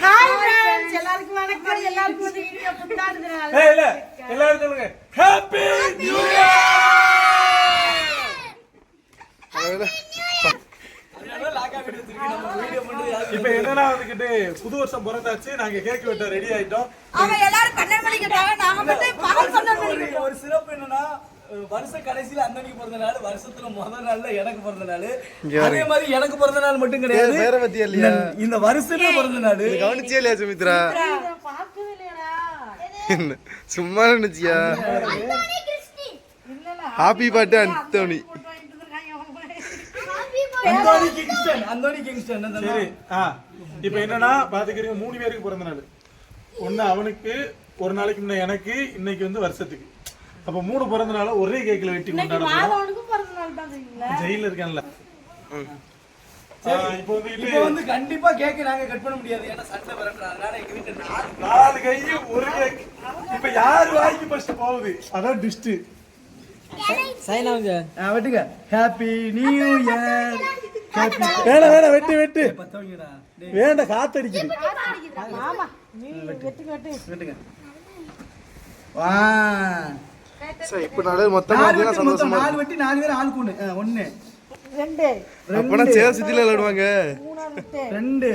Hi friends எல்லாருக்கும் வணக்கம். எல்லாருக்கும் வந்து வீடியோ புத்தாண்டு நாள் ஏய், இல்ல. எல்லாரும் சொல்லுங்க. ஹாப்பி நியூ இப்ப என்னன்னா வந்துகிட்டு புது வருஷம் பிறந்தாச்சு. நாங்க கேக் வெட்ட ரெடி ஆயிட்டோம். அவங்க எல்லாரும் பன்னெண்டு மணிக்கு விட்டாங்க நாங்க மட்டும் பகல் பன்னெண்டு மணிக்கு விட்டோம். ஒரு சிறப்பு என்னன்னா அஹ் வருஷ கடைசியில அண்ணனுக்கு பிறந்த நாள் வருஷத்துல முதல் நாள்ல எனக்கு பிறந்த நாள். அதே மாதிரி எனக்கு பிறந்த நாள் மட்டும் கிடையாது. வேற பத்தியா இல்லையா? இந்த- வருஷத்துல பிறந்த நாள். கவனிச்சே இல்லையா சுமித்ரா? சும்மா நினைச்சியா? ஹாப்பி அந்தோனி போட்டு அவங்க. அந்தோனி கிங்ஸ்டன் அந்தோனி கிங்ஸ்டன் சரி ஆ இப்ப என்னன்னா பாத்துக்கிறீங்க மூணு பேருக்கு பிறந்த நாள். ஒண்ணு அவனுக்கு ஒரு நாளைக்கு முன்ன எனக்கு இன்னைக்கு வந்து வருஷத்துக்கு. அப்ப மூணு பிறந்த நாள ஒரே கேக்ல வெட்டி கொண்டாடுறோம். ஜெயில இருக்கான்ல. இப்போ வந்து இப்போ வந்து கண்டிப்பா கேக் நாங்க கட் பண்ண முடியாது. ஏன்னா சண்டை வரணும் அதனால எங்க வீட்டுல நாலு நாலு கையும் ஒரு கேக். இப்ப யார் வாங்கி ஃபர்ஸ்ட் போகுது? அதான் டிஸ்ட் ஆ, வெட்டுங்க. ஹாப்பி நியூ இயர் ஹாப்பி வேணாம் வேணாம் வெட்டு வெட்டு. வேண்டாம் காத்தடிக்குது. வெட்டுங்க. வா. சரி இப்ப நாளே மொத்தமா நாலு வெட்டி மொத்தம் சந்தோஷமா நாலு வெட்டி நாலு பேர் ஆளுக்கு ஒண்ணு. ஆ, ஒண்ணு. ரெண்டு. அப்பனா சேர் சித்தில விளையாடுவாங்க. ரெண்டு.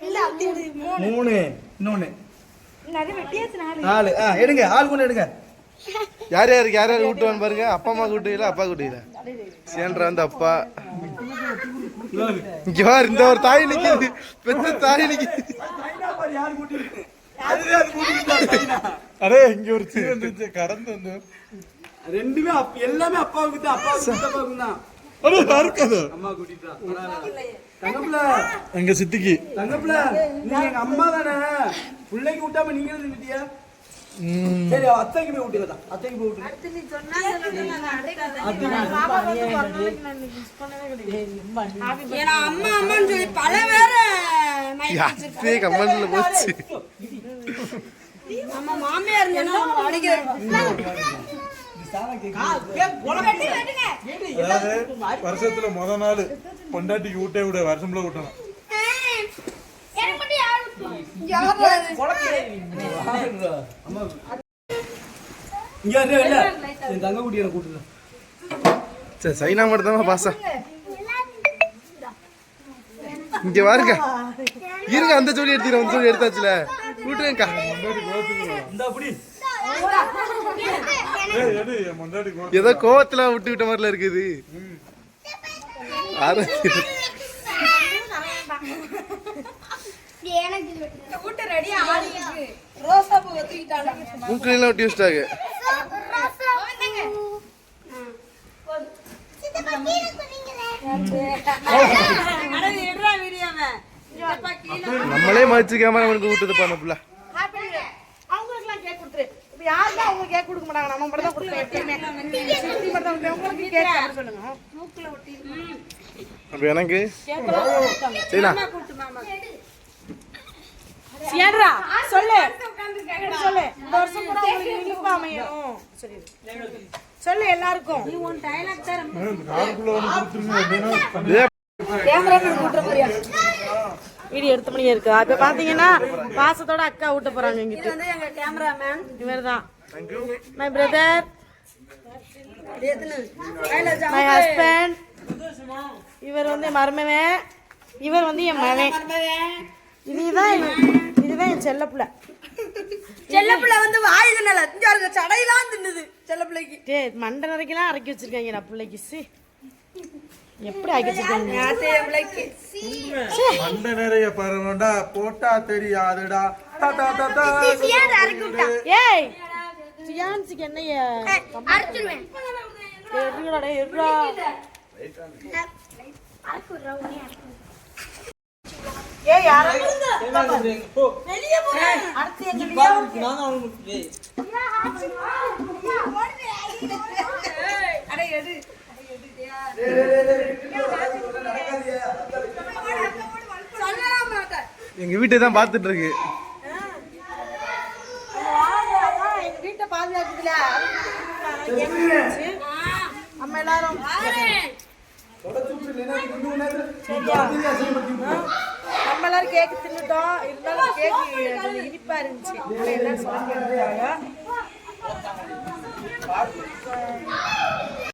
மூணு. மூணு. இன்னொன்னு. நாலு. நாலு. ஆ எடுங்க. ஆளுக்கு ஒண்ணு எடுங்க. யார் யாருக்கு யார் யார் கூட்டுவான்னு பாருங்க. அப்பா அம்மா கூட்டுவீங்களா அப்பா கூட்டுவீங்களா சேன்றா வந்து அப்பா. இங்க பாரு இந்த ஒரு தாய் நிக்குது. பெத்த தாய் நிக்குது. அரே இங்க ஒரு வந்துச்சு கடந்து வந்து ரெண்டுமே எல்லாமே அப்பாவுக்கு தான் அப்பாவுக்கு சித்தப்பாவுக்கு தான் அரே யாருக்கது அம்மா கூட்டிட்டா தங்கப்புல எங்க சித்திக்கு. தங்கப்புல நீங்க எங்க அம்மா தானே? பிள்ளைக்கு விட்டாம நீங்களும் தின்னுட்டியா சரி அத்தைக்கு போய் விட்டுக்கதான் அத்தைக்கு போய் ஏன்னா அம்மா அம்மான்னு சொல்லி பல பேர் போச்சு. நம்ம மாமியார் வருஷத்துல முத நாள் பொண்டாட்டிக்கு ஊட்டே விட வருஷம்ல சரி சைனா மட்டும் தான் பாசா. இங்க பாருங்க இருங்க அந்த ஜோடி எடுத்துக்கிறேன் அந்த ஜோடி எடுத்தாச்சுல. விட்டுருங்கக்கா. ஏதோ கோவத்துல விட்டு விட்ட மாதிரில இருக்குது. கூட்ட ரெடியா ஆடி இருக்கு ரோசா பூ வச்சுக்கிட்டாங்க மூக்கிலாம் விட்டு வச்சிட்டாங்க எடுறா வீடியோவை நம்மளே மதிச்சுக்காம அவனுக்கு விட்டுது பண்ண புள்ள அவங்களுக்குலாம் கேக் கொடுத்துரு. இப்ப யாருக்கும் அவங்க கேக் கொடுக்க மாட்டாங்க. நம்ம மட்டும் தான் கொடுப்போம் எப்பயுமே. உங்களுக்கு கேக் அப்ப எனக்கு? சரிண்ணா. சொல்லு. சொல்லு. இந்த வருஷம் கூட உங்களுக்கு இனிப்பா அமையணும். சரி. சொல்லு எல்லாருக்கும். ஒண்ணு கொடுத்துருங்க இல்லைன்னா வீடியோ எடுத்த மணியே இருக்கு. இப்ப பாத்தீங்கன்னா பாசத்தோட அக்கா ஊட்ட போறாங்க இங்கிட்டு. வந்து எங்க கேமராமேன் இவர் தான் மை பிரதர் மை ஹஸ்பண்ட் இவர் வந்து என் மருமவன் இவர் வந்து என் மகன். இதுதான் இதுதான் என் செல்ல பிள்ளை. செல்ல பிள்ளை வந்து வாய் தின்னல. இங்க இருக்க சடையெல்லாம் தின்னுது செல்ல பிள்ளைக்கு. டே மண்டை நிறைக்கலாம் அரைக்கி வச்சிருக்காங்க நான் பிள்ளைக்கு. சி. எப்படி ஆக்கி வச்சிருக்காங்க என் பிள்ளைக்கு மண்டை நிறைய பரவண்டா போட்டா தெரியாதுடா. ஏய் சியான்சிக்கு என்ன எருடா டேய், எருடா ஏய் வெளியே அடே எடு. எங்கள் எங்க வீட்டை தான் பாத்துட்டு இருக்கு. வீட்டை பாதுகாக்குதுல நம்ம எல்லாரும் நம்ம எல்லாரும் கேக் தின்னுட்டோம் இருந்தாலும் கேக்கு இனிப்பா இருந்துச்சு அதனால எல்லாரும்